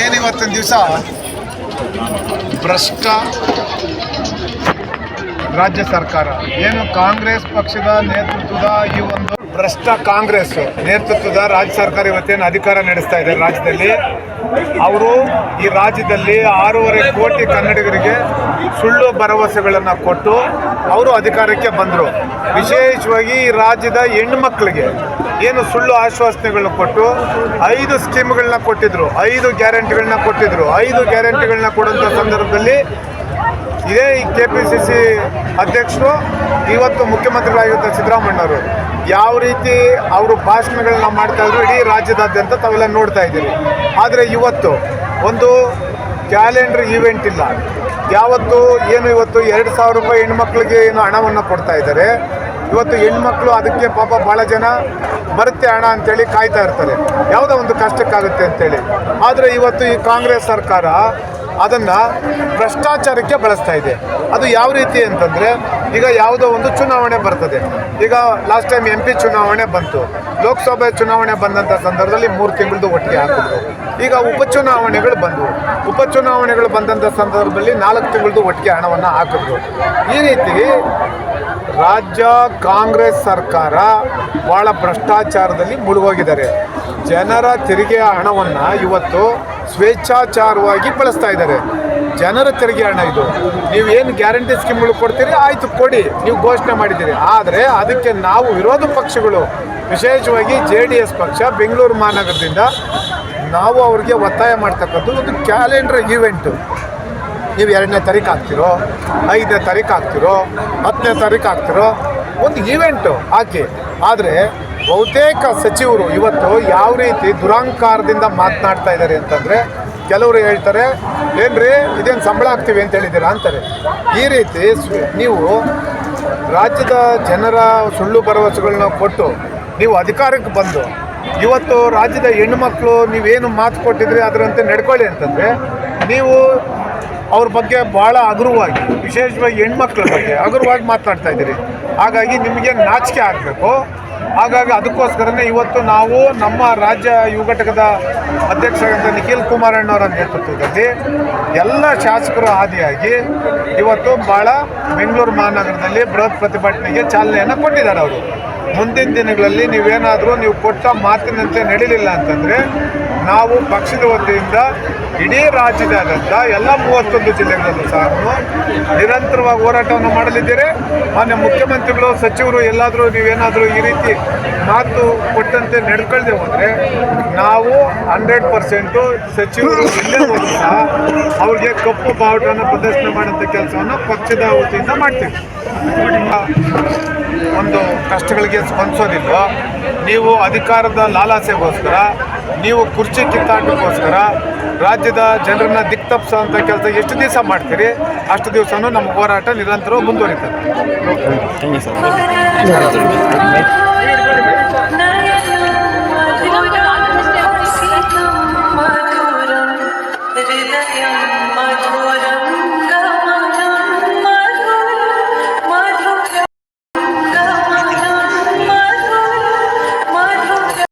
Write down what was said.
ಏನಿವತ್ತಿನ ದಿವಸ? ಭ್ರಷ್ಟ ರಾಜ್ಯ ಸರ್ಕಾರ. ಏನು ಕಾಂಗ್ರೆಸ್ ಪಕ್ಷದ ನೇತೃತ್ವದ ಈ ಒಂದು ಭ್ರಷ್ಟ ಕಾಂಗ್ರೆಸ್ ನೇತೃತ್ವದ ರಾಜ್ಯ ಸರ್ಕಾರ ಇವತ್ತೇನು ಅಧಿಕಾರ ನಡೆಸ್ತಾ ಇದೆ ರಾಜ್ಯದಲ್ಲಿ? ಅವರು ಈ ರಾಜ್ಯದಲ್ಲಿ ಆರೂವರೆ ಕೋಟಿ ಕನ್ನಡಿಗರಿಗೆ ಸುಳ್ಳು ಭರವಸೆಗಳನ್ನು ಕೊಟ್ಟು ಅವರು ಅಧಿಕಾರಕ್ಕೆ ಬಂದರು. ವಿಶೇಷವಾಗಿ ರಾಜ್ಯದ ಹೆಣ್ಮಕ್ಳಿಗೆ ಏನು ಸುಳ್ಳು ಆಶ್ವಾಸನೆಗಳನ್ನ ಕೊಟ್ಟು ಐದು ಸ್ಕೀಮ್ಗಳನ್ನ ಕೊಟ್ಟಿದ್ರು, ಐದು ಗ್ಯಾರಂಟಿಗಳನ್ನ ಕೊಟ್ಟಿದ್ರು, ಐದು ಗ್ಯಾರಂಟಿಗಳನ್ನ ಕೊಡುವಂಥ ಸಂದರ್ಭದಲ್ಲಿ ಇದೇ ಈ ಕೆ ಪಿ ಸಿ ಸಿ ಅಧ್ಯಕ್ಷರು, ಇವತ್ತು ಮುಖ್ಯಮಂತ್ರಿಗಳಾಗಿದ್ದ ಸಿದ್ದರಾಮಣ್ಣವರು ಯಾವ ರೀತಿ ಅವರು ಭಾಷಣಗಳನ್ನ ಮಾಡ್ತಾ ಇದ್ರು, ಇಡೀ ರಾಜ್ಯದಾದ್ಯಂತ ತಾವೆಲ್ಲ ನೋಡ್ತಾ ಇದ್ದೀರಿ. ಆದರೆ ಇವತ್ತು ಒಂದು ಕ್ಯಾಲೆಂಡರ್ ಈವೆಂಟ್ ಇಲ್ಲ. ಯಾವತ್ತು ಏನು ಇವತ್ತು ಎರಡು ಸಾವಿರ ರೂಪಾಯಿ ಹೆಣ್ಮಕ್ಳಿಗೆ ಏನು ಹಣವನ್ನು ಕೊಡ್ತಾ ಇದ್ದಾರೆ ಇವತ್ತು ಹೆಣ್ಮಕ್ಳು ಅದಕ್ಕೆ ಪಾಪ ಭಾಳ ಜನ ಬರುತ್ತೆ ಹಣ ಅಂತೇಳಿ ಕಾಯ್ತಾ ಇರ್ತಾರೆ. ಯಾವುದೋ ಒಂದು ಕಷ್ಟಕ್ಕಾಗುತ್ತೆ ಅಂತೇಳಿ. ಆದರೆ ಇವತ್ತು ಈ ಕಾಂಗ್ರೆಸ್ ಸರ್ಕಾರ ಅದನ್ನು ಭ್ರಷ್ಟಾಚಾರಕ್ಕೆ ಬಳಸ್ತಾ ಇದೆ. ಅದು ಯಾವ ರೀತಿ ಅಂತಂದರೆ ಈಗ ಯಾವುದೋ ಒಂದು ಚುನಾವಣೆ ಬರ್ತದೆ. ಈಗ ಲಾಸ್ಟ್ ಟೈಮ್ ಎಂ ಪಿ ಚುನಾವಣೆ ಬಂತು. ಲೋಕಸಭೆ ಚುನಾವಣೆ ಬಂದಂಥ ಸಂದರ್ಭದಲ್ಲಿ ಮೂರು ತಿಂಗಳದು ಒಟ್ಟಿಗೆ ಹಾಕಿದ್ರು. ಈಗ ಉಪಚುನಾವಣೆಗಳು ಬಂದವು. ಉಪಚುನಾವಣೆಗಳು ಬಂದಂಥ ಸಂದರ್ಭದಲ್ಲಿ ನಾಲ್ಕು ತಿಂಗಳದು ಒಟ್ಟಿಗೆ ಹಣವನ್ನು ಹಾಕಿದ್ರು. ಈ ರೀತಿ ರಾಜ್ಯ ಕಾಂಗ್ರೆಸ್ ಸರ್ಕಾರ ಭಾಳ ಭ್ರಷ್ಟಾಚಾರದಲ್ಲಿ ಮುಳುಗೋಗಿದ್ದಾರೆ. ಜನರ ತೆರಿಗೆಯ ಹಣವನ್ನು ಇವತ್ತು ಸ್ವೇಚ್ಛಾಚಾರವಾಗಿ ಬಳಸ್ತಾ ಇದ್ದಾರೆ. ಜನರ ತೆರಿಗೆ ಹಣ ಇದು. ನೀವು ಏನು ಗ್ಯಾರಂಟಿ ಸ್ಕೀಮ್ಗಳು ಕೊಡ್ತೀರಿ? ಆಯಿತು, ಕೊಡಿ. ನೀವು ಘೋಷಣೆ ಮಾಡಿದ್ದೀರಿ. ಆದರೆ ಅದಕ್ಕೆ ನಾವು ವಿರೋಧ ಪಕ್ಷಗಳು, ವಿಶೇಷವಾಗಿ ಜೆ ಡಿ ಎಸ್ ಪಕ್ಷ, ಬೆಂಗಳೂರು ಮಹಾನಗರದಿಂದ ನಾವು ಅವ್ರಿಗೆ ಒತ್ತಾಯ ಮಾಡ್ತಕ್ಕಂಥದ್ದು ಒಂದು ಕ್ಯಾಲೆಂಡರ್ ಈವೆಂಟು. ನೀವು ಎರಡನೇ ತಾರೀಕು ಹಾಕ್ತಿರೋ ಐದನೇ ತಾರೀಕು ಹಾಕ್ತಿರೋ ಹತ್ತನೇ ತಾರೀಕು ಹಾಕ್ತಿರೋ ಒಂದು ಈವೆಂಟು ಹಾಕಿ. ಆದರೆ ಬಹುತೇಕ ಸಚಿವರು ಇವತ್ತು ಯಾವ ರೀತಿ ದುರಾಂಕಾರದಿಂದ ಮಾತನಾಡ್ತಾ ಇದ್ದಾರೆ ಅಂತಂದರೆ ಕೆಲವರು ಹೇಳ್ತಾರೆ, ಏನ್ರಿ, ಇದೇನು ಸಂಬಳ ಹಾಕ್ತೀವಿ ಅಂತ ಹೇಳಿದ್ದೀರಾ? ಅಂತಾರೆ. ಈ ರೀತಿ ನೀವು ರಾಜ್ಯದ ಜನರ ಸುಳ್ಳು ಭರವಸೆಗಳನ್ನ ಕೊಟ್ಟು ನೀವು ಅಧಿಕಾರಕ್ಕೆ ಬಂದು, ಇವತ್ತು ರಾಜ್ಯದ ಹೆಣ್ಣುಮಕ್ಕಳು ನೀವೇನು ಮಾತು ಕೊಟ್ಟಿದ್ರಿ, ಅದರಂತೆ ನಡ್ಕೊಳ್ಳಿ ಅಂತಂದರೆ, ನೀವು ಅವ್ರ ಬಗ್ಗೆ ಭಾಳ ಹಗುರವಾಗಿ ವಿಶೇಷವಾಗಿ ಹೆಣ್ಮಕ್ಳ ಬಗ್ಗೆ ಹಗುರವಾಗಿ ಮಾತನಾಡ್ತಾ ಇದ್ದೀರಿ. ಹಾಗಾಗಿ ನಿಮಗೆ ನಾಚಿಕೆ ಆಗಬೇಕು. ಹಾಗಾಗಿ ಅದಕ್ಕೋಸ್ಕರನೇ ಇವತ್ತು ನಾವು ನಮ್ಮ ರಾಜ್ಯ ಯುವ ಘಟಕದ ಅಧ್ಯಕ್ಷರಾದಂಥ ನಿಖಿಲ್ ಕುಮಾರಣ್ಣವರ ನೇತೃತ್ವದಲ್ಲಿ ಎಲ್ಲ ಶಾಸಕರು ಆದಿಯಾಗಿ ಇವತ್ತು ಭಾಳ ಬೆಂಗಳೂರು ಮಹಾನಗರದಲ್ಲಿ ಬೃಹತ್ ಪ್ರತಿಭಟನೆಗೆ ಚಾಲನೆಯನ್ನು ಕೊಟ್ಟಿದ್ದಾರೆ ಅವರು. ಮುಂದಿನ ದಿನಗಳಲ್ಲಿ ನೀವೇನಾದರೂ ನೀವು ಕೊಟ್ಟ ಮಾತಿನಂತೆ ನಡೀಲಿಲ್ಲ ಅಂತಂದರೆ ನಾವು ಪಕ್ಷದ ವತಿಯಿಂದ ಇಡೀ ರಾಜ್ಯದಾದ್ಯಂತ ಎಲ್ಲ ಮೂವತ್ತೊಂದು ಜಿಲ್ಲೆಗಳಲ್ಲೂ ಸಹ ನಿರಂತರವಾಗಿ ಹೋರಾಟವನ್ನು ಮಾಡಲಿದ್ದೀರಿ. ಮಾನ್ಯ ಮುಖ್ಯಮಂತ್ರಿಗಳು, ಸಚಿವರು, ಎಲ್ಲಾದರೂ ನೀವೇನಾದರೂ ಈ ರೀತಿ ಮಾತು ಕೊಟ್ಟಂತೆ ನಡ್ಕೊಳ್ದೆ ಹೋದರೆ ನಾವು ಹಂಡ್ರೆಡ್ ಪರ್ಸೆಂಟು ಸಚಿವರು ಇಲ್ಲೇ ಹೋದ್ರು ಸಹ ಅವ್ರಿಗೆ ಕಪ್ಪು ಬಾವುಟನ ಪ್ರದರ್ಶನ ಮಾಡೋಂಥ ಕೆಲಸವನ್ನು ಪಕ್ಷದ ವತಿಯಿಂದ ಮಾಡ್ತೀವಿ. ಒಂದು ಕಷ್ಟಗಳಿಗೆ ಸ್ಪಂದಿಸೋದಿಲ್ಲ ನೀವು ಅಧಿಕಾರದ ಲಾಲಾಸೆಗೋಸ್ಕರ ನೀವು ಕುರ್ಚಿ ಕಿತ್ತಾಟಕ್ಕೋಸ್ಕರ ರಾಜ್ಯದ ಜನರನ್ನ ದಿಕ್ತಪ್ಸೋಂಥ ಕೆಲಸ ಎಷ್ಟು ದಿವಸ ಮಾಡ್ತೀರಿ? ಅಷ್ಟು ದಿವಸನೂ ನಮ್ಮ ಹೋರಾಟ ನಿರಂತರ ಮುಂದುವರಿತದೆ. Thank you sir. no, no.